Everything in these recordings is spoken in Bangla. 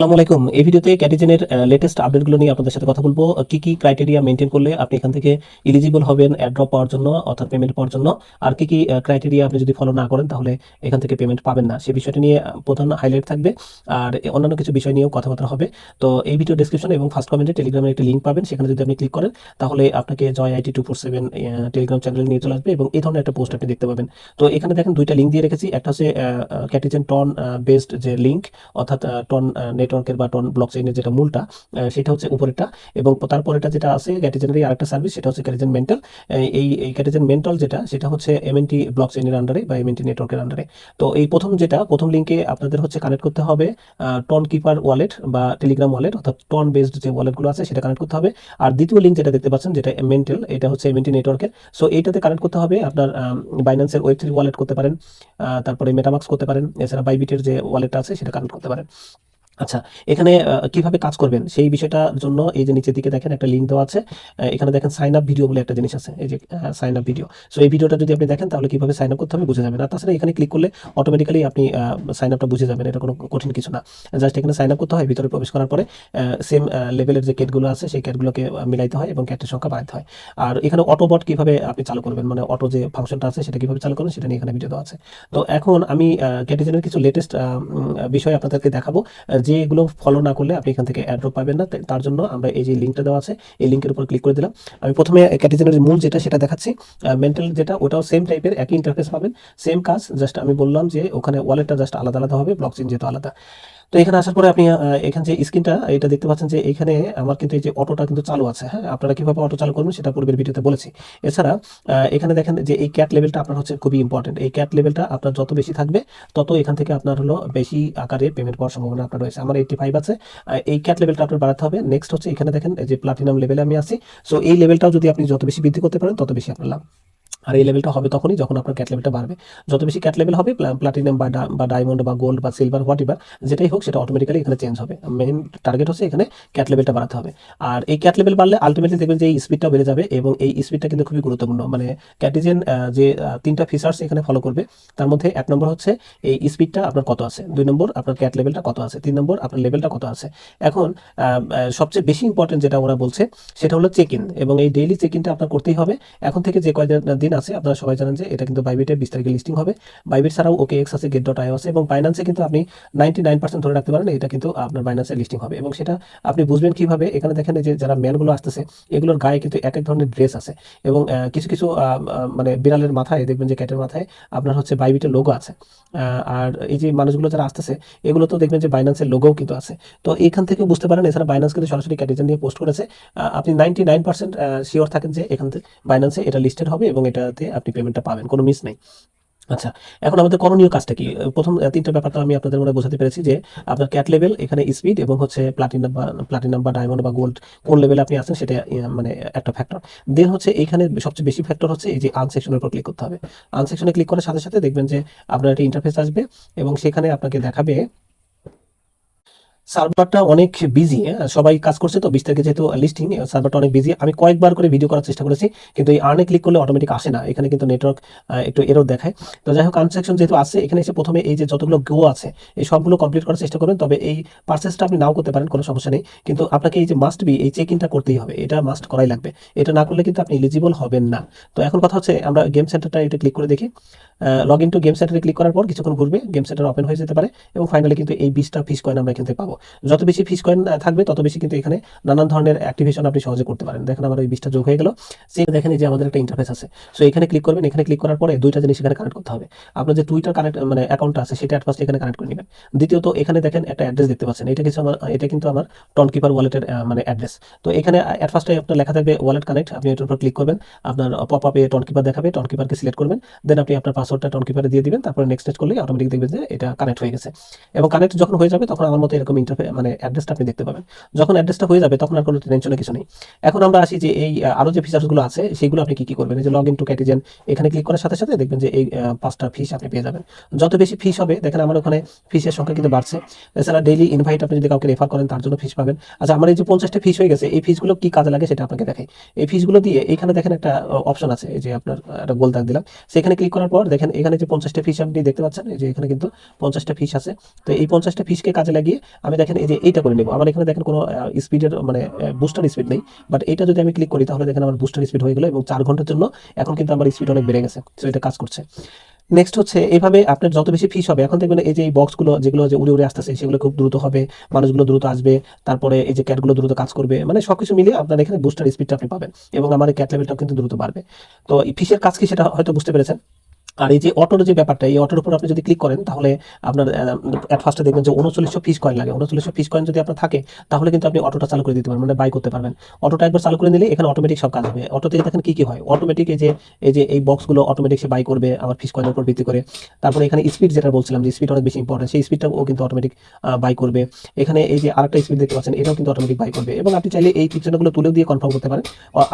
আসসালামু আলাইকুম। এই ভিডিওতে ক্যাটিজেনের লেটেস্ট আপডেটগুলো নিয়ে আপনাদের সাথে কথা বলব। কি কি ক্রাইটেরিয়া মেনটেন করলে আপনি এখান থেকে ইলিজিবল হবেন অ্যাড্রপ পাওয়ার জন্য, অর্থাৎ পেমেন্ট পাওয়ার জন্য? আর কি কি ক্রাইটেরিয়া আপনি যদি ফলো না করেন, তাহলে এখান থেকে পেমেন্ট পাবেন না। সেই বিষয়টি নিয়ে প্রধান হাইলাইট থাকবে। আর অন্যান্য কিছু বিষয় নিয়েও কথাবার্তা হবে। তো এই ভিডিও ডিসক্রিপশন এবং ফার্স্ট কমেন্টে টেলিগ্রামের একটি লিঙ্ক পাবেন। সেখানে যদি আপনি ক্লিক করেন, তাহলে আপনাকে Joy IT two four seven Telegram চ্যানেলে নিয়ে চলে আসবে এবং এই ধরনের একটা পোস্ট আপনি দেখতে পাবেন। তো এখানে দেখেন দুইটা লিঙ্ক দিয়ে রেখেছি। একটা হচ্ছে ক্যাটিজেন টন বেসড যে লিঙ্ক অর্থাৎ টন নেটওয়ার্কের বা টন ব্লক চেইনের যেটা মূলটা সেটা হচ্ছে উপরেরটা এবং তারপরেটা যেটা আছে ক্যাটিজেনেরই আরেকটা সার্ভিস সেটা হচ্ছে ক্যাটিজেন মেন্টাল এই এই ক্যাটিজেন মেন্টাল যেটা, সেটা হচ্ছে এমএনটি ব্লক চেইনের আন্ডারে বা এমএনটি নেটওয়ার্কের আন্ডারে তো এই প্রথম যেটা, প্রথম লিঙ্কে আপনাদের হচ্ছে কানেক্ট করতে হবে টন কিপার ওয়ালেট বা টেলিগ্রাম ওয়ালেট অর্থাৎ টন বেসড যে ওয়ালেটগুলো আছে সেটা কানেক্ট করতে হবে। আর দ্বিতীয় লিঙ্ক যেটা দেখতে পাচ্ছেন, যেটা মেন্টাল এটা হচ্ছে এমএনটি নেটওয়ার্কের সো এইটাতে কানেক্ট করতে হবে আপনার বাইন্যান্সের ওয়েব থ্রি ওয়ালেট করতে পারেন তারপরে মেটামাক্স করতে পারেন, এছাড়া বাইবিটের যে ওয়ালেটটা আছে সেটা কানেক্ট করতে পারেন। আচ্ছা এখানে কীভাবে কাজ করবেন? সেই বিষয়টার জন্য এই যে নিচের দিকে দেখেন একটা লিঙ্ক দেওয়া আছে এখানে দেখেন সাইন আপ ভিডিও বলে একটা জিনিস আছে, এই যে সাইন আপ ভিডিও সো এই ভিডিওটা যদি আপনি দেখেন, তাহলে কীভাবে সাইন আপ করতে হবে বুঝে যাবেন। আর তাছাড়া এখানে ক্লিক করলে অটোমেটিক্যালি আপনি সাইন আপটা বুঝে যাবেন, এটা কোনো কঠিন কিছু না। জাস্ট এখানে সাইন আপ করতে হয়, ভিতরে প্রবেশ করার পরে সেম লেভেলের যে কেটগুলো আছে, সেই কেটগুলোকে মিলাইতে হয় এবং ক্যাটের সংখ্যা বাড়াতে হয়। আর এখানে অটোবট কীভাবে আপনি চালু করবেন? মানে অটো যে ফাংশনটা আছে, সেটা কীভাবে চালু করবেন? সেটা নিয়ে এখানে ভিডিও দেওয়া আছে। তো এখন আমি ক্যাটিজেনের কিছু লেটেস্ট বিষয় আপনাদেরকে দেখাবো। যেগুলো ফলো না করলে আপনি এখান থেকে অ্যাড্রপ পাবেন না। তার জন্য আমরা এই যে লিঙ্কটা দেওয়া আছে, এই লিঙ্কের উপর ক্লিক করে দিলাম। আমি প্রথমে ক্যাটিজেনের মূল যেটা, সেটা দেখাচ্ছি। মেন্টাল যেটা, ওটাও সেম টাইপের একই ইন্টারফেস পাবেন। সেম কাজ জাস্ট আমি বললাম যে ওখানে ওয়ালেটটা জাস্ট আলাদা আলাদা হবে ব্লক চেন যেহেতু আলাদা। তো এখানে আসার পরে আপনি এখানে যে স্ক্রিনটা, এটা দেখতে পাচ্ছেন যে এখানে আমার কিন্তু এই যে অটোটা কিন্তু চালু আছে হ্যাঁ? আপনারা কীভাবে অটো চালু করবেন সেটা পূর্বের ভিডিওতে বলেছি। এছাড়া এখানে দেখেন যে এই ক্যাট লেভেলটা আপনার হচ্ছে খুবই ইম্পর্টেন্ট এই ক্যাট লেভেলটা আপনার যত বেশি থাকবে, তত এখান থেকে আপনার হলো বেশি আকারে পেমেন্ট পাওয়ার সম্ভাবনা আপনার রয়েছে। আমার এইটি ফাইভ আছে এই ক্যাট লেভেলটা আপনার বাড়াতে হবে। নেক্সট হচ্ছে এখানে দেখেন যে প্লাটিনাম লেভেলে আমি আছি। সো এই লেভেলটাও যদি আপনি যত বেশি বৃদ্ধি করতে পারেন, তত বেশি আপনার লাভ। আর এই লেভেলটা হবে তখনই যখন আপনার ক্যাট লেভেলটা বাড়বে। যত বেশি ক্যাট লেভেল হবে প্লাটিনাম বা ডায়মন্ড বা গোল্ড বা সিলভার হোয়াট এভার যেটাই হোক সেটা অটোমেটিক্যালি এখানে চেঞ্জ হবে। মেইন টার্গেট হচ্ছে এখানে ক্যাট লেভেলটা বাড়াতে হবে। আর এই ক্যাট লেভেল বাড়লে আলটিমেটলি দেখবেন যে এই স্পিডটা বেড়ে যাবে এবং এই স্পিডটা কিন্তু খুবই গুরুত্বপূর্ণ। মানে ক্যাটিজেন যে তিনটা ফিচার্স এখানে ফলো করবে, তার মধ্যে এক নম্বর হচ্ছে এই স্পিডটা আপনার কত আছে। দুই নম্বর আপনার ক্যাট লেভেলটা কত আছে। তিন নম্বর আপনার লেভেলটা কত আছে। এখন সবচেয়ে বেশি ইম্পর্টেন্ট যেটা ওরা বলছে, সেটা হলো চেক ইন এবং এই ডেইলি চেক ইনটা আপনার করতেই হবে। এখন থেকে যে কয়দিন দিন আছে, আপনারা সবাই জানেন যে এটা কিন্তু বাইবিটে বিশ তারিখে লিস্টিং হবে। বাইবিট ছাড়াও ওকে এক্স আছে গেট ডট আই আছে এবং বাইন্যান্সে কিন্তু আপনি নাইনটি ধরে রাখতে পারেন, এটা কিন্তু আপনার বাইন্যান্সে লিস্টিং হবে এবং সেটা আপনি বুঝবেন কীভাবে। এখানে দেখেন যে যারা ম্যানগুলো আসতেছে, এগুলোর গায়ে কিন্তু এক এক ধরনের ড্রেস আছে এবং কিছু কিছু মানে বিড়ালের মাথায়, দেখবেন যে ক্যাটের মাথায় আপনার হচ্ছে বাইবিটের লোগো আছে। আর এই যে মানুষগুলো যারা আসতেছে, এগুলো তো দেখবেন যে বাইন্যান্সের লোগোও কিন্তু আছে। তো এখান থেকে বুঝতে পারেন, এছাড়া বাইন্যান্স কিন্তু সরাসরি ক্যাটিজেন নিয়ে পোস্ট করেছে। আপনি নাইনটি নাইন পার্সেন্ট শিওর থাকেন যে এখান থেকে বাইন্যান্সে এটা লিস্টেড হবে এবং এটাতে আপনি পেমেন্টটা পাবেন, কোনো মিস নেই। আচ্ছা এখন আমাদের করণীয় কাজটা কি? প্রথম তিনটা ব্যাপার তো আমি আপনাদের মনে বোঝাতে পেরেছি যে আপনার ক্যাট লেভেল এখানে স্পিড এবং হচ্ছে প্লাটিনাম বা প্লাটিনাম বা ডায়মন্ড বা গোল্ড কোন লেভেলে আপনি আছেন সেটা মানে একটা ফ্যাক্টর দেন হচ্ছে এখানে সবচেয়ে বেশি ফ্যাক্টর হচ্ছে এই যে আনসেকশনের উপর ক্লিক করতে হবে। আনসেকশনে ক্লিক করার সাথে সাথে দেখবেন যে আপনার একটা ইন্টারফেস আসবে এবং সেখানে আপনাকে দেখাবে সার্ভারটা অনেক বিজি সবাই কাজ করছে তো বিশ তারিখে যেহেতু লিস্টিং সার্ভারটা অনেক বিজি আমি কয়েকবার করে ভিডিও করার চেষ্টা করেছি, কিন্তু এই আর্নে ক্লিক করলে অটোমেটিক আসে না। এখানে কিন্তু নেটওয়ার্ক একটু এরর দেখায়। তো যাই হোক আনসেকশন যেহেতু আছে, এখানে এসে প্রথমে এই যে যতগুলো গো আছে, এই সবগুলো কমপ্লিট করার চেষ্টা করবেন তবে এই পার্সেসটা আপনি নাও করতে পারেন, কোনো সমস্যা নেই। কিন্তু আপনাকে এই যে মাস্ট বি এই চেক ইনটা করতেই হবে। এটা মাস্ট করাই লাগবে। এটা না করলে কিন্তু আপনি এলিজিবল হবেন না। তো এখন কথা হচ্ছে, আমরা গেম সেন্টারটা এটা ক্লিক করে দেখি। লগ ইন টু গেম সেন্টারে ক্লিক করার পর কিছুক্ষণ ঘুরবে গেম সেন্টার ওপেন হয়ে যেতে পারে এবং ফাইনালি কিন্তু এই বিশটা ফিস কয়েন আমরা এখান পাবো। যত বেশি ফিস কয়েন থাকবে, তত বেশি কিন্তু এখানে নানান ধরনের অ্যাক্টিভেশন আপনি সহজে করতে পারেন। দেখেন আমার ওই বিশটা যোগ হয়ে গেল। সে দেখেন যে আমাদের একটা ইন্টারফেস আছে। সো এখানে ক্লিক করবেন, এখানে ক্লিক করার পরে দুইটা জিনিস এখানে কানেক্ট করতে হবে। আপনার যে টুইটার কানেক্ট মানে অ্যাকাউন্টটা আছে, সেটা ফার্স্ট এখানে কানেক্ট করে নেবেন। দ্বিতীয়ত, এখানে দেখেন একটা অ্যাড্রেস দেখতে পাচ্ছেন। এটা কিছু আমার, এটা কিন্তু আমার টন কিপার ওয়ালেটের মানে অ্যাড্রেস তো এখানে অ্যাট ফার্স্টে আপনার লেখা থাকবে ওয়ালেট কানেক্ট আপনি এটার উপর ক্লিক করবেন। আপনার পপ আপে টন কিপার দেখাবে টন কিপারকে সিলেক্ট করবেন। দেন আপনি আপনার পাসওয়ার্ডটা টন কিপারে দিয়ে দিবেন। তারপরে নেক্সট করলে অটোমেটিক দেখবেন যে এটা কানেক্ট হয়ে গেছে। এবং কানেক্ট যখন হয়ে যাবে, তখন আমার মতো এরকম ইন্টারফে মানে অ্যাড্রেসটা আপনি দেখতে পাবেন। যখন অ্যাড্রেসটা হয়ে যাবে তখন আর কোনো টেনশনের কিছু নেই। এখন আমরা আসি যে এই আহ, আরও যে ফিচার্সগুলো আছে সেগুলো আপনি কি কি করবেন? যে লগ ইন টু ক্যাটিজেন এখানে ক্লিক করার সাথে সাথে দেখবেন যে এই পাঁচটা ফিস আপনি পেয়ে যাবেন। যত বেশি ফিস হবে দেখেন আমার ওখানে ফিসের সংখ্যা কিন্তু বাড়ছে। এছাড়া ডেইলি ইনভাইট আপনি যদি কাউকে রেফার করেন তার জন্য ফিস পাবেন। আচ্ছা আমার এই যে পঞ্চাশটা ফিস হয়ে গেছে এই ফিসগুলো কি কাজে লাগে সেটা আপনাকে দেখাই। এই ফিসগুলো দিয়ে এখানে দেখেন একটা অপশন আছে যে আপনার একটা গোল দাগ দিলাম। সেখানে ক্লিক করার পর দেখেন এখানে যে পঞ্চাশটা ফিস আপনি দেখতে পাচ্ছেন যে এখানে কিন্তু পঞ্চাশটা ফিস আছে। তো এই পঞ্চাশটা ফিসকে কাজে লাগিয়ে আমি দেখেন এই যে এইটা করে নেব। আমার এখানে দেখেন কোনো স্পিডের মানে বুস্টার স্পিড নেই। বাট এটা যদি আমি ক্লিক করি, তাহলে দেখেন আমার বুস্টার স্পিড হয়ে গেলো এবং চার ঘণ্টার জন্য এখন কিন্তু আমার স্পিড অনেক বেড়ে গেছে। তো এটা কাজ করছে। নেক্সট হচ্ছে এইভাবে আপনার যত বেশি ফিস হবে, এখন দেখবেন এই যে এই বক্সগুলো যেগুলো যে উড়ে উড়ে আসতেছে, সেগুলো খুব দ্রুত হবে, মানুষগুলো দ্রুত আসবে, তারপরে এই যে ক্যাটগুলো দ্রুত কাজ করবে মানে সবকিছু মিলিয়ে আপনার এখানে বুস্টার স্পিডটা আপনি পাবেন এবং আমার ক্যাট লেভেলটাও কিন্তু দ্রুত বাড়বে। তো এই ফিসের কাজ কি সেটা হয়তো বুঝতে পেরেছেন? আর এই যে অটোর যে ব্যাপারটা, এই অটোর উপর আপনি যদি ক্লিক করেন, তাহলে আপনার অ্যাট ফার্স্টে দেখবেন যে উনচল্লিশশো ফিস কয়েন লাগে। উনচল্লিশশো ফিস কয়েন যদি আপনার থাকে, তাহলে কিন্তু আপনি অটোটা চালু করে দিতে পারবেন মানে বাই করতে পারবেন। অটোটা একবার চালু করে নিলে এখানে অটোমেটিক সব কাজ হবে। অটো থেকে দেখেন কি কি হয়? অটোমেটিক এই যে এই যে এই বক্সগুলো অটোমেটিক সে বাই করবে আমার ফিস কয়েনের উপর ভিত্তি করে। তারপরে এখানে স্পিড যেটা বলছিলাম যে স্পিড অনেক বেশি ইম্পর্টেন্ট সেই স্পিডটাও ও কিন্তু অটোমেটিক বাই করবে। এখানে এই যে আরেকটা স্পিড দেখতে পাচ্ছেন, এটাও কিন্তু অটোমেটিক বাই করবে। এবং আপনি চাইলে এই টিপসগুলো তুলেও দিয়ে কনফার্ম করতে পারেন।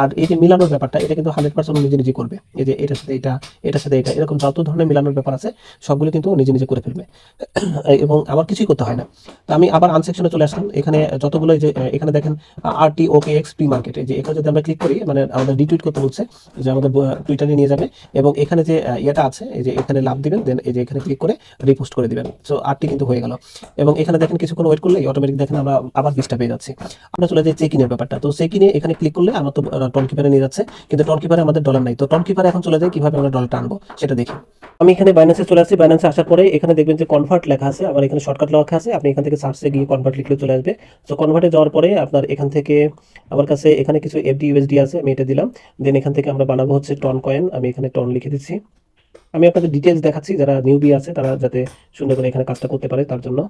আর এই যে মিলানোর ব্যাপারটা, এটা কিন্তু হান্ড্রেড পার্সেন্ট নিজে নিজে করবে। এই যে এটার সাথে এটা, এটার সাথে এটা, এরকম যত ধরনের মিলানোর ব্যাপার আছে, সবগুলো কিন্তু নিজে নিজে করে ফেলবে। এবং আমার কিছুই করতে হয় না। তো আমি আবার আনসেকশনে চলে আসলাম। এখানে যতগুলো যে এখানে দেখেন আর টি ওকে এক্স প্রি মার্কেট যে, এখানে যদি আমরা ক্লিক করি মানে আমাদের রিটুইট করতে বলছে যে আমাদের টুইটারে নিয়ে যাবে এবং এখানে যে ইয়েটা আছে, এই যে এখানে লাভ দিবেন দেন এই যে এখানে ক্লিক করে রিপোস্ট করে দিবেন। সো আরটি কিন্তু হয়ে গেল। এবং এখানে দেখেন কিছুক্ষণ ওয়েট করলে অটোমেটিক দেখেন আমরা আবার বিশটা পেয়ে যাচ্ছি। আমরা চলে যাই চেক ইনের ব্যাপারটা। তো চেক ইনে এখানে ক্লিক করলে আমার তো টন কিপারে নিয়ে যাচ্ছে, কিন্তু টন কিপারে আমাদের ডলার নাই। তো টন কিপারে এখন চলে যায় কীভাবে আমরা ডলারটা আনব, সেটা দেখি। আমি এখানে বাইন্যান্সে চলে আসছি। বাইন্যান্সে আসার পরে এখানে দেখবেন যে কনভার্ট লেখা আছে। আমার এখানে শর্টকাট লেখা আছে। আপনি এখান থেকে সার্চে গিয়ে কনভার্ট লিখলে চলে আসবে। তো কনভার্টে যাওয়ার পরে আপনার এখান থেকে আমার কাছে এখানে কিছু এফডি ইউএসডি আছে, আমি এটা দিলাম। দেন এখান থেকে আমরা বানাবো হচ্ছে টন কয়েন আমি এখানে টন লিখে দিচ্ছি। আমি আপনাদের ডিটেলস দেখাচ্ছি। যারা নিউবি আছে, তারা যাতে সুন্দর করে এখানে কাজটা করতে পারে তার জন্য।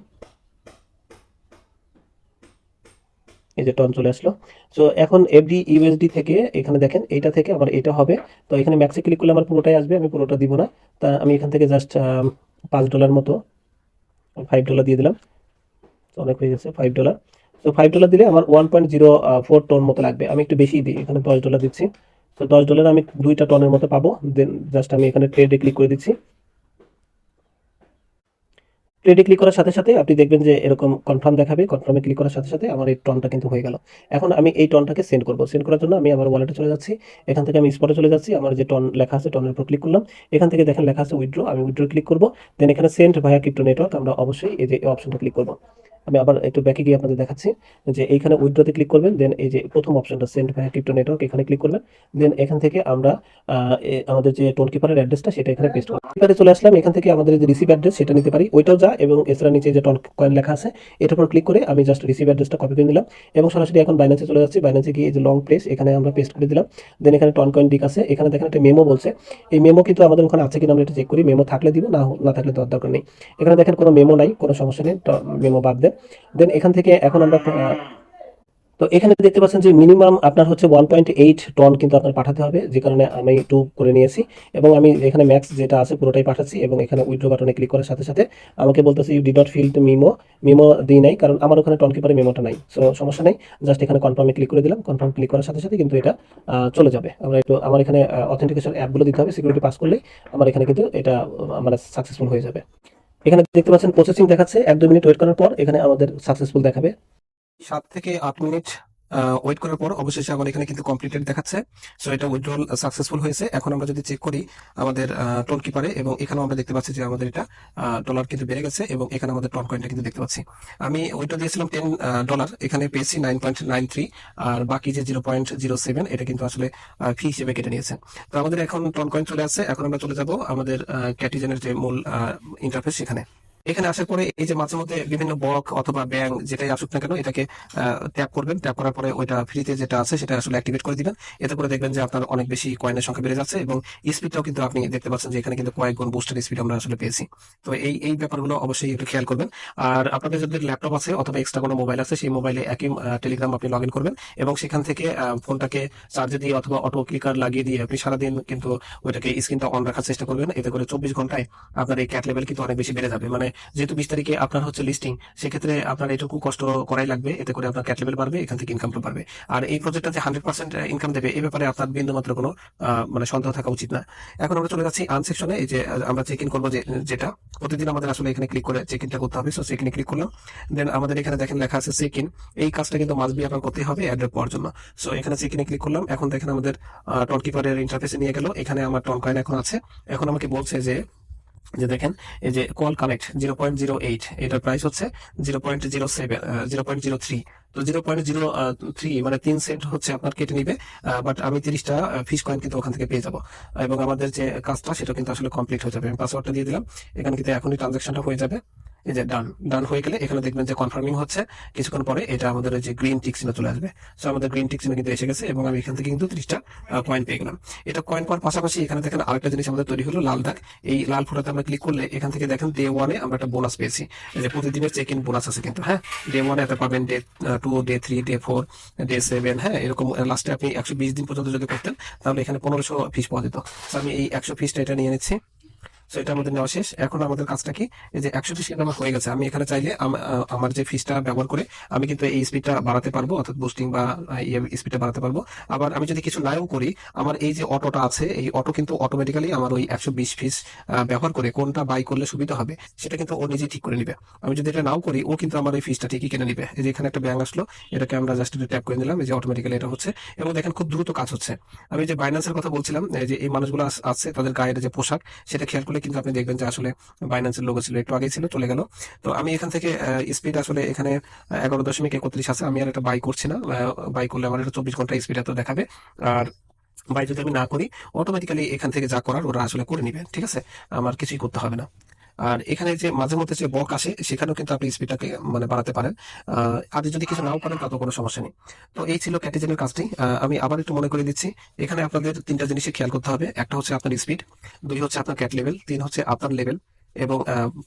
এই যে টন চলে আসলো। তো এখন এফডি ইউএসডি থেকে এখানে দেখেন, এইটা থেকে আমার এটা হবে। তো এখানে ম্যাক্সে ক্লিক করলে আমার পুরোটাই আসবে, আমি পুরোটা দিব না। তা আমি এখান থেকে জাস্ট পাঁচ ডলার মতো ফাইভ ডলার দিয়ে দিলাম। অনেক হয়ে গেছে ফাইভ ডলার তো ফাইভ ডলার দিলে আমার one point zero four TON মতো লাগবে। আমি একটু বেশি দিই, এখানে দশ ডলার দিচ্ছি। তো দশ ডলার আমি দুইটা টনের মতো পাবো। দেন জাস্ট আমি এখানে ট্রেডে ক্লিক করে দিচ্ছি। ট্রেডে ক্লিক করার সাথে সাথে আপনি দেখবেন যে এরকম কনফার্ম দেখাবে কনফার্মে ক্লিক করার সাথে সাথে আমার এই টনটা কিন্তু হয়ে গেল। এখন আমি এই টনটাকে সেন্ড করব। সেন্ড করার জন্য আমি আমার ওয়ালেটে চলে যাচ্ছি। এখান থেকে আমি স্পটে চলে যাচ্ছি। আমার যে টন লেখা আছে টনের উপর ক্লিক করলাম। এখান থেকে দেখেন লেখা আছে উইড্রো আমি উইড্রো ক্লিক করব। দেন এখানে সেন্ড ভায়া ক্রিপ্টো নেটওয়ার্ক আমরা অবশ্যই এই যে অপশনটা ক্লিক করব। আমি আবার একটু ব্যাকে গিয়ে আপনাদের দেখাচ্ছি যে এইখানে উইথড্রতে ক্লিক করবেন দেন এই যে প্রথম অপশনটা সেন্ড ভায়া ক্রিপ্টো নেটওয়ার্ক এখানে ক্লিক করবেন দেন এখান থেকে আমরা আমাদের যে টোন কিপারের অ্যাড্রেসটা সেটা এখানে পেস্ট করব। কিপারে চলে আসলাম, এখান থেকে আমাদের যে রিসিভ অ্যাড্রেস সেটা নিতে পারি, ওইটাও যা এবং এছাড়া নিচে যে টন কয়েন লেখা আছে, এটার উপর ক্লিক করে আমি জাস্ট রিসিভ অ্যাড্রেসটা কপি করে নিলাম এবং সরাসরি এখন বাইন্যান্সে চলে যাচ্ছি বাইন্যান্সে গিয়ে এই যে লং প্লেস এখানে আমরা পেস্ট করে দিলাম দেন এখানে টন কয়েন ডিক আছে, এখানে দেখেন একটা মেমো বলছে, এই মেমো কিন্তু আমাদের ওখানে আছে কিনা আমরা এটা চেক করি মেমো থাকলে দিব, না না থাকলে দরকার নেই। এখানে দেখেন কোনো মেমো নাই, কোনো সমস্যা নেই মেমো বাদ দেন। দেন এখান থেকে এখন আমরা তো এখানে দেখতে পাচ্ছেন যে মিনিমাম আপনার হচ্ছে ওয়ান পয়েন্ট এইট টন কিন্তু আপনার পাঠাতে হবে, যে কারণে আমি টু করে নিয়েছি। এবং আমি এখানে ম্যাক্স যেটা আছে পুরোটাই পাঠাচ্ছি এবং এখানে উইড্রো বাটনে ক্লিক করার সাথে সাথে আমাকে বলতেছে you did not fill to memo memo দিই নাই, কারণ আমার ওখানে টন কিপারে মেমোটা নাই। সো সমস্যা নেই জাস্ট এখানে কনফার্মে ক্লিক করে দিলাম। কনফার্ম ক্লিক করার সাথে সাথে কিন্তু এটা চলে যাবে। আমরা একটু, আমার এখানে অথেন্টিকেশন অ্যাপগুলো দিতে হবে সিকিউরিটি পাস করলেই আমার এখানে কিন্তু এটা মানে সাকসেসফুল হয়ে যাবে। এখানে দেখতে পাচ্ছেন প্রসেসিং দেখাচ্ছে। এক দু মিনিট ওয়েট করার পর এখানে আমাদের সাকসেসফুল দেখাবে। সাত থেকে আট মিনিট ওয়েট করার পর অবশেষে আমার এখানে কিন্তু কমপ্লিটেড দেখাচ্ছে। সো এটা উইথড্রল সাকসেসফুল হয়েছে। এখন আমরা যদি চেক করি আমাদের টোন কিপারে এবং এখানেও আমরা দেখতে পাচ্ছি যে আমাদের এটা ডলার কিন্তু বেড়ে গেছে, এবং এখানে আমাদের টন কয়েনটা কিন্তু দেখতে পাচ্ছি। আমি ওইটা দিয়েছিলাম টেন ডলার এখানে পেয়েছি নাইন পয়েন্ট নাইন থ্রি আর বাকি যে জিরো পয়েন্ট জিরো সেভেন এটা কিন্তু আসলে ফি হিসেবে কেটে নিয়েছে। তো আমাদের এখন টন কয়েন চলে আসছে। এখন আমরা চলে যাব আমাদের ক্যাটিজেনের যে মূল ইন্টারফেস সেখানে। এখানে আসার পরে এই যে মাঝে মধ্যে বিভিন্ন বক অথবা ব্যাংক যেটাই আসুক না কেন, এটাকে ট্যাপ করবেন। ট্যাপ করার পরে ওইটা ফ্রিতে যেটা আছে সেটা আসলে অ্যাক্টিভেট করে দিবেন। এতে করে দেখবেন যে আপনার অনেক বেশি কয়েনের সংখ্যা বেড়ে যাচ্ছে এবং স্পিডটাও কিন্তু আপনি দেখতে পাচ্ছেন যে এখানে কিন্তু কয়েক গুণ বুস্টার স্পিড আমরা আসলে পেয়েছি। তো এই এই ব্যাপারগুলো অবশ্যই একটু খেয়াল করবেন। আর আপনাদের যদি ল্যাপটপ আছে অথবা এক্সট্রা কোনো মোবাইল আছে, সেই মোবাইলে একই টেলিগ্রাম আপনি লগ ইন করবেন এবং সেখান থেকে ফোনটাকে চার্জে দিয়ে অথবা অটো ক্লিকার লাগিয়ে দিয়ে আপনি সারাদিন কিন্তু ওইটাকে স্ক্রিনটা অন রাখার চেষ্টা করবেন। এতে করে চব্বিশ ঘন্টায় আপনার এই ক্যাট লেভেল কিন্তু অনেক বেশি বেড়ে যাবে। মানে যেহেতু বিশ তারিখে আপনার হচ্ছে লিস্টিং সেক্ষেত্রে আপনার এটুকু কষ্ট করাই লাগবে। এতে করে আপনার ক্যাট লেভেল বাড়বে, এখান থেকে ইনকামটা বাড়বে। আর এই প্রজেক্টটা যে হান্ড্রেড পার্সেন্ট ইনকাম দেবে এই ব্যাপারে আপনার বিন্দু মাত্র কোনো মানে সন্দেহ থাকা উচিত না। এখন আমরা চলে যাচ্ছি আনসেকশনে এই যে আমরা চেক ইন করব যেটা। প্রতিদিন আমাদের আসলে এখানে ক্লিক করে চেক ইনটা করতে হবে সো চেক ইনে ক্লিক করলাম। দেন আমাদের এখানে দেখেন লেখা আছে চেক ইন এই কাজটা কিন্তু মাসবি আপনার করতেই হবে অ্যাড্রেস পাওয়ার জন্য। সো এখানে চেক ইনে ক্লিক করলাম। এখন দেখেন আমাদের টন কিপারের ইন্টারফেসে নিয়ে গেল। এখানে আমার টন কয়েন এখন আছে। এখন আমাকে বলছে যে যে দেখেন, এই যে call connect zero point zero eight এটার প্রাইস হচ্ছে zero point zero seven zero point zero three তো জিরো পয়েন্ট জিরো থ্রি মানে তিন সেন্ট হচ্ছে আপনার কেটে নিবে বাট আমি তিরিশটা ফিস কয়েন কিন্তু ওখান থেকে পেয়ে যাব। এবং আমাদের যে কাজটা, সেটা কিন্তু আসলে কমপ্লিট হয়ে যাবে। আমি পাসওয়ার্ডটা দিয়ে দিলাম। এখানে কিন্তু এখনই ট্রানজাকশনটা হয়ে যাবে। এই যে ডান ডান হয়ে গেলে এখানে দেখবেন যে কনফার্মিং হচ্ছে। কিছুক্ষণ পরে এটা আমাদের যে গ্রিন টিক চিহ্ন চলে আসবে। সো আমাদের গ্রিন টিক চিহ্ন কিন্তু এসে গেছে এবং আমি এখান থেকে কিন্তু ত্রিশটা কয়েন পেয়ে গেলাম। এটা কয়েন পাওয়ার পাশাপাশি এখানে দেখেন আরেকটা জিনিস আমাদের তৈরি হলো, লাল দাগ। এই লাল ফোটাতে আমরা ক্লিক করলে এখান থেকে দেখেন ডে ওয়ানে আমরা একটা বোনাস পেয়েছি। যে প্রতিদিনের চেক ইন বোনাস আছে কিন্তু হ্যাঁ? ডে ওয়ানে এত পাবেন day two day three day four day seven হ্যাঁ? এরকম লাস্টে আপনি একশো বিশ দিন পর্যন্ত যদি করতেন, তাহলে এখানে পনেরোশো ফিস পাওয়া যেত। আমি এই একশো ফিসটা এটা নিয়ে নিচ্ছি। সো এটা আমাদের নেওয়া শেষ। এখন আমাদের কাজটা কি? এই যে একশো ফিস আমার হয়ে গেছে। আমি এখানে চাইলে আমার যে ফিসটা ব্যবহার করে আমি কিন্তু এই স্পিডটা বাড়াতে পারব, অর্থাৎ বুস্টিং বা স্পিডটা বাড়াতে পারব। আবার আমি যদি কিছু নাও করি, আমার এই যে অটোটা আছে, এই অটো কিন্তু অটোমেটিক্যালি আমার ওই একশো বিশ ফিস ব্যবহার করে কোনটা বাই করলে সুবিধা হবে, সেটা কিন্তু ও নিজেই ঠিক করে নিবে। আমি যদি এটা নাও করি, ও কিন্তু আমার এই ফিসটা ঠিকই কিনে নিবে। এই যে এখানে একটা ব্যাংক আসলো, এটাকে আমরা জাস্ট ট্যাপ করে নিলাম, এই যে অটোমেটিক্যালি এটা হচ্ছে। এবং দেখেন খুব দ্রুত কাজ হচ্ছে। আমি যে বাইন্যান্সের কথা বলছিলাম যে এই মানুষগুলো আছে, তাদের গায়ের যে পোশাক, সেটা খেয়াল করলে কিন্তু আপনি দেখবেন যে আসলে বাইন্যান্সের লোগো ছিল, একটু আগেই ছিল, চলে গেল। তো আমি এখান থেকে স্পিড আসলে এখানে এগারো দশমিক একত্রিশ আছে, আমি আর একটা বাই করছি না। বাই করলে আমার এটা চব্বিশ ঘণ্টা স্পিড এত দেখাবে। আর বাই যদি আমি না করি অটোমেটিক্যালি এখান থেকে যা করার ওরা আসলে করে নিবে, ঠিক আছে? আমার কিছুই করতে হবে না। আর এখানে যে মাঝে মধ্যে যে বক আসে সেখানেও কিন্তু আপনি স্পিডটাকে মানে বাড়াতে পারেন। আর যদি কিছু নাও পারেন তাতেও কোনো সমস্যা নেই। তো এই ছিল ক্যাটেজেনের কাজটি। আমি আবার একটু মনে করে দিচ্ছি, এখানে আপনাদের তিনটা জিনিসই খেয়াল করতে হবে। একটা হচ্ছে আপনার স্পিড দুই হচ্ছে আপনার ক্যাট লেভেল তিন হচ্ছে আপনার লেভেল এবং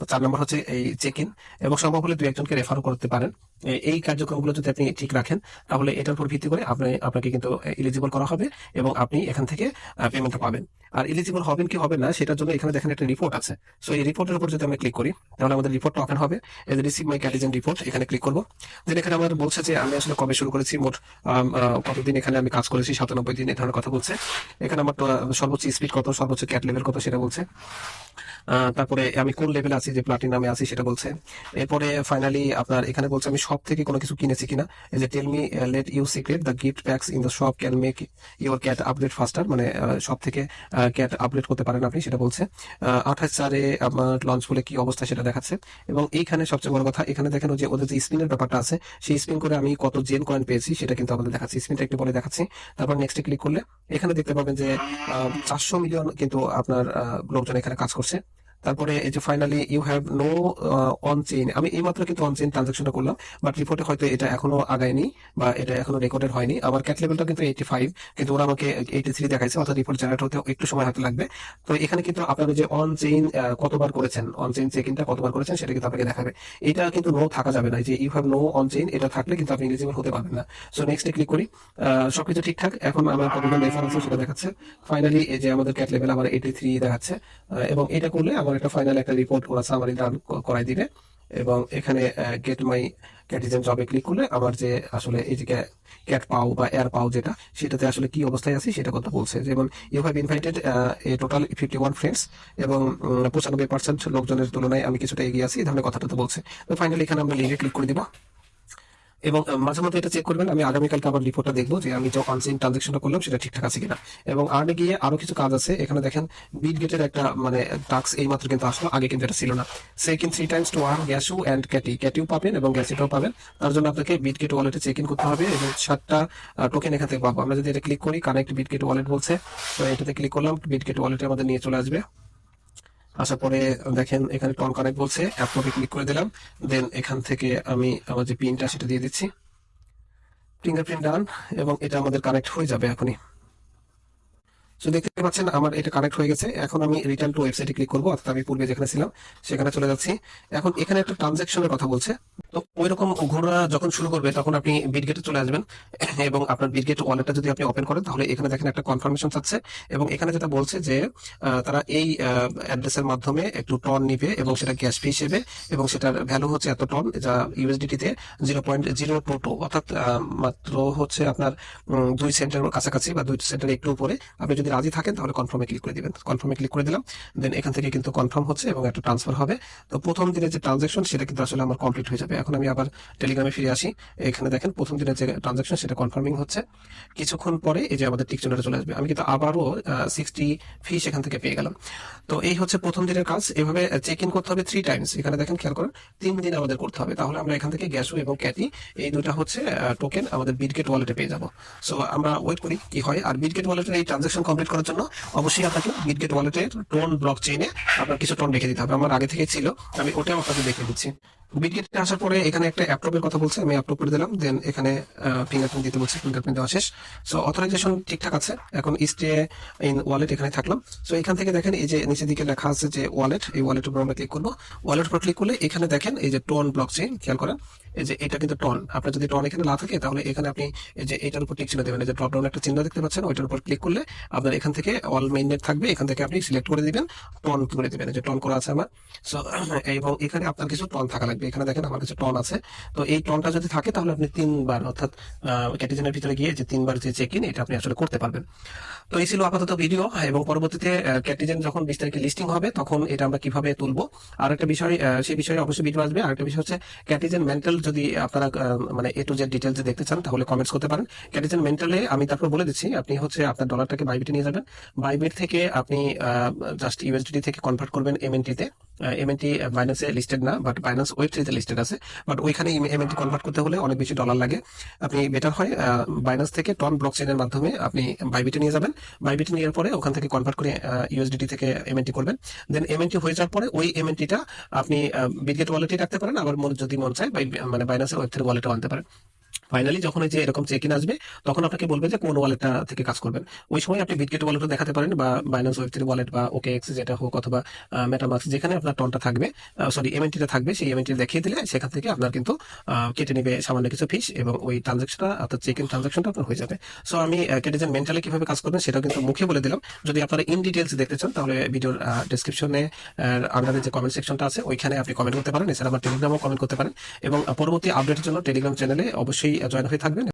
চার নম্বর হচ্ছে এই চেক ইন এবং সম্ভব হলে দুই একজনকে রেফার করতে পারেন। এ- এই কার্যক্রমগুলো যদি আপনি ঠিক রাখেন, তাহলে এটার উপর ভিত্তি করে আপনি, আপনাকে কিন্তু এলিজিবল করা হবে এবং আপনি এখান থেকে পেমেন্টটা পাবেন। আর এলিজিবল হবেন কি হবে না, সেটার জন্য এখানে দেখেন একটা রিপোর্ট আছে। সো এই রিপোর্টের উপর যদি আমরা ক্লিক করি, তাহলে আমাদের রিপোর্টটা ওপেন হবে। যে রিসিভ মাই ক্যাটিজেন রিপোর্ট এখানে ক্লিক করব। দেন এখানে আমাদের বলছে যে, আমি আসলে কবে শুরু করেছি, মোট কতদিন এখানে আমি কাজ করেছি, সাতানব্বই দিন এই ধরনের কথা বলছে। এখানে আমার সর্বোচ্চ স্পিড কত, সর্বোচ্চ ক্যাট লেভেল কত, সেটা বলছে। তারপরে আমি কোন লেভেলে আছি, যে প্লাটিনামে আছি সেটা বলছে। এরপরে ফাইনালি আপনার এখানে বলছে, আমি সব থেকে কোনো কিছু কিনেছি কিনা? এই যে tell me let you secret the gift packs in the shop can make your cat update faster মানে সব থেকে ক্যাট আপডেট করতে পারেন আপনি সেটা বলছে। আঠাশ চারে আমার লঞ্চ বলে কি অবস্থা সেটা দেখাচ্ছে। এবং এইখানে সবচেয়ে বড় কথা, এখানে দেখেন যে ওদের যে স্পিনের ব্যাপারটা আছে, সেই স্পিন করে আমি কত জেন কয়েন পেয়েছি সেটা কিন্তু আমাদের দেখাচ্ছে। স্পিনটা একটু পরে দেখাচ্ছি। তারপর নেক্সটে ক্লিক করলে, এখানে দেখতে পাবেন যে চারশো মিলিয়ন কিন্তু আপনার লোকজন এখানে কাজ করছে। set তারপরে এই যে finally you have no on chain আমি এইমাত্র কিন্তু অন চেইন ট্রানজাকশনটা করলাম বাট রিপোর্টে হয়তো এটা এখনও আগায়নি বা এটা এখনও রেকর্ডেড হয়নি। আমার ক্যাট লেভেলটা কিন্তু এইটি ফাইভ কিন্তু ওরা আমাকে এইটি থ্রি দেখাইছে অর্থাৎ রিপোর্ট জেনারেট হতে একটু সময় হয়তো লাগবে। তো এখানে কিন্তু আপনারা যে অন চেইন কতবার করেছেন অন চেইন চেক ইনটা কতবার করেছেন সেটা কিন্তু আপনাকে দেখাবে। এটা কিন্তু নো থাকা যাবে না যে you have no on chain এটা থাকলে কিন্তু আপনি এলিজিবল হতে পারবেন না। সো নেক্সটে ক্লিক করি আহ, সবকিছু ঠিকঠাক এখন আমার কতজন রেফারেন্স সেটা দেখাচ্ছে। ফাইনালি এই যে আমাদের ক্যাট লেভেল আমার এইটি থ্রি দেখাচ্ছে আহ, এবং এটা করলে আমার একটা ফাইনাল একটা রিপোর্ট ওরা সামারি রান করাই দিবে। এবং এখানে গেট মাই ক্যাটিজেন জবে ক্লিক করলে আমার যে আসলে এই যে ক্যাট পাও বা এয়ার পাও যেটা, সেটাতে আসলে কি অবস্থায় আছে সেটা কথা বলছে। যেমন you have invited a total fifty one friends এবং পঁচানব্বই পার্সেন্ট লোকজনের তুলনায় আমি কিছুটা এগিয়ে আছি, এই ধরনের কথাটা তো বলছে। তো ফাইনালি এখানে আমরা লিঙ্কে ক্লিক করে দিব। এবং মাঝে মধ্যে এটা চেক করবেন। আমি আগামীকালকে আবার রিপোর্টটা দেখব যে আমি যে অনলাইন ট্রানজাকশনটা করলাম, সেটা ঠিকঠাক আছে কিনা। এবং আর্নে গিয়ে আরও কিছু কাজ আছে। এখানে দেখেন বিট গেটের একটা মানে টাক্স এই মাত্র কিন্তু আসলো, আগে কিন্তু এটা ছিল না। Second three times to earn gas and ক্যাটি ক্যাটিও পাবেন এবং গ্যাসিটাও পাবেন। তার জন্য আপনাকে বিট গেট ওয়ালেটে চেক ইন করতে হবে এবং সাতটা টোকেন এখান থেকে পাবো। আমরা যদি এটা ক্লিক করি কানেক্ট বিট গেট ওয়ালেট বলছে, তো এটাতে ক্লিক করলাম বিট গেট ওয়ালেটে আমাদের নিয়ে চলে আসবে। আসার পরে দেখেন, এখানে টন কানেক্ট বলছে অ্যাপলোডে ক্লিক করে দিলাম দেন এখান থেকে আমি আমার যে পিনটা সেটা দিয়ে দিচ্ছি। ফিঙ্গারপ্রিন্ট ডান এবং এটা আমাদের কানেক্ট হয়ে যাবে এখনই। তো দেখতে পাচ্ছেন, আমার এটা কানেক্ট হয়ে গেছে। এখন আমি রিটার্ন টু ওয়েবসাইটে ক্লিক করব, অর্থাৎ আমি পূর্বে যেখানে ছিলাম, সেখানে চলে যাচ্ছি। এখন এখানে একটা ট্রানজাকশনের কথা বলছে। তো ওই রকম ঘোরা যখন শুরু করবে, তখন আপনি বিটগেটে চলে আসবেন। এবং আপনার বিটগেট ওয়ালেটটা যদি আপনি ওপেন করেন, তাহলে এখানে দেখেন একটা কনফার্মেশন চাচ্ছে এবং এখানে যেটা বলছে যে তারা এই অ্যাড্রেসের মাধ্যমে একটু টন নিবে এবং সেটা গ্যাস ফি হিসেবে। এবং সেটার ভ্যালু হচ্ছে এত টন যা ইউএসডিটিতে zero point zero two two অর্থাৎ মাত্র হচ্ছে আপনার দুই সেন্টের কাছাকাছি বা দুই সেন্টের একটু উপরে। আপনি যদি যদি রাজি থাকেন, তাহলে কনফার্মে ক্লিক করে দিবেন। কনফার্মে ক্লিক করে দিলাম দেন এখান থেকে কিন্তু কনফার্ম হচ্ছে এবং একটা ট্রান্সফার হবে। তো প্রথম দিনের যে ট্রানজাকশন সেটা কিন্তু আসলে আমার কমপ্লিট হয়ে যাবে। এখন আমি আবার টেলিগ্রামে ফিরে আসি। এখানে দেখেন, প্রথম দিনের যে ট্রানজাকশন সেটা কনফার্মিং হচ্ছে। কিছুক্ষণ পরে এই যে আমাদের টিকচুনাটা চলে আসবে। আমি কিন্তু আবারও সিক্সটি ফি সেখান থেকে পেয়ে গেলাম। তো এই হচ্ছে প্রথম দিনের কাজ। এভাবে চেক ইন করতে হবে থ্রি টাইমস এখানে দেখেন, খেয়াল করেন, তিন দিন আমাদের করতে হবে। তাহলে আমরা এখান থেকে গ্যাসো এবং ক্যাটি এই দুটা হচ্ছে টোকেন আমাদের বিটগেট ওয়ালেটে পেয়ে যাব। সো আমরা ওয়েট করি কি হয়। আর বিটগেট ওয়ালেটের এই ট্রানজাকশন কমপ্লিট করার জন্য অবশ্যই আপনাকে বিটগেট ওয়ালেটের টোন ব্লক চেইনে আপনার কিছু টোন রেখে দিতে হবে। আমার আগে থেকে ছিল, আমি ওটাও আপনাকে দেখে দিচ্ছি। বিটগেটে আসার পরে এখানে একটা অ্যাপ্রুভের কথা বলছে, আমি অ্যাপ্রুভ করে দিলাম দেন এখানে ফিঙ্গারপ্রিন্ট দিতে বলছে ফিঙ্গারপ্রিন্ট দেওয়া শেষ। সো অথরাইজেশন ঠিকঠাক আছে, এখন স্টে ইন ওয়ালেট এখানে থাকলাম। সো এখান থেকে দেখেন, এই যে নিচের দিকে লেখা আছে যে ওয়ালেট এই ওয়ালেটের উপর আমরা ক্লিক করব। ওয়ালেটের উপর ক্লিক করলে এখানে দেখেন, এই যে টোন ব্লক চেইন খেয়াল করেন যে এটা কিন্তু টন আপনার যদি টন এখানে না থাকে, তাহলে এখানে আপনি যে এটার উপর টিক চিহ্ন দেবেন। যে ড্রপ একটা চিহ্ন দেখতে পাচ্ছেন, ওইটার উপর ক্লিক করলে আপনার এখান থেকে অল মেইননেট থাকবে, এখান থেকে আপনি সিলেক্ট করে দিবেন টন করে দিবেন। যে টন করা আছে আমার। সো এবং এখানে আপনার কিছু টন থাকা লাগবে। এখানে দেখেন আমার কিছু টন আছে। তো এই টনটা যদি থাকে, তাহলে আপনি তিনবার, অর্থাৎ ক্যাটিজেনের ভিতরে গিয়ে যে তিনবার যে চেক ইন এটা আপনি আসলে করতে পারবেন। তো এই ছিল আপাতত ভিডিও এবং পরবর্তীতে ক্যাটিজেন যখন বিশ তারিখে লিস্টিং হবে, তখন এটা আমরা কীভাবে তুলবো? আর একটা বিষয় সেই বিষয়ে অবশ্যই ভিডিও আসবে। আর একটা বিষয় হচ্ছে, ক্যাটিজেন মেন্টাল যদি আপনারা মানে এ টু জেড ডিটেলস দেখতে চান, তাহলে কমেন্টস করতে পারেন। ক্যাটিজেন মেন্টালে আমি তারপর বলে দিচ্ছি, আপনি হচ্ছে আপনার ডলারটাকে বাইবিটে নিয়ে যাবেন। বাইবিট থেকে আপনি জাস্ট ইউএসডিটি থেকে কনভার্ট করবেন এমএনটিতে এমএনটি বাইন্যান্সে লিস্টেড না বাট বাইন্যান্স লিস্টেড আছে। বাট ওইখানে এমএনটি কনভার্ট করতে হলে অনেক বেশি ডলার লাগে। আপনি বেটার হয় বাইন্যান্স থেকে টন ব্লক চেনের মাধ্যমে আপনি বাইবিটে নিয়ে যাবেন। বাইবিটে নেওয়ার পরে ওখান থেকে কনভার্ট করে ইউএসডিটি থেকে এমএনটি করবেন। দেন এমএনটি হয়ে যাওয়ার পরে ওই এমএনটিটা আপনি বিটগেট ওয়ালেটে রাখতে পারেন। আবার যদি মন চায় মানে বাইন্যান্সের ওয়েব থ্রি ওয়ালেটও আনতে পারেন। ফাইনালি যখন এই যে এরকম চেক ইন আসবে, তখন আপনাকে বলবে যে কোন ওয়ালেটটা থেকে কাজ করবেন। ওই সময় আপনি বিটগেট ওয়ালেটও দেখাতে পারেন বা বাইন্যান্স ওয়েব থ্রি ওয়ালেট বা ওকে এক্স যেটা হোক অথবা মেটামাক্স যেখানে আপনার টনটা থাকবে সরি এমএনটিটা থাকবে, সেই এমএনটি দেখিয়ে দিলে সেখান থেকে আপনার কিন্তু কেটে নেবে সামান্য কিছু ফিস এবং ওই ট্রানজাকশনটা অর্থাৎ চেক ইন ট্রানজাকশনটা আপনার হয়ে যাবে। সো আমি কেটে কেটেজেন মেন্টালি কীভাবে কাজ করবেন সেটাও কিন্তু মুখে বলে দিলাম। যদি আপনারা ইন ডিটেলস দেখতে চান, তাহলে ভিডিওর ডিসক্রিপশনে আন্ডারে যে কমেন্ট সেকশনটা আছে, ওইখানে আপনি কমেন্ট করতে পারেন। এছাড়া আমার টেলিগ্রামও কমেন্ট করতে পারেন। এবং পরবর্তী আপডেটের জন্য টেলিগ্রাম চ্যানেলে অবশ্যই জয়েন হয়ে থাকবেন।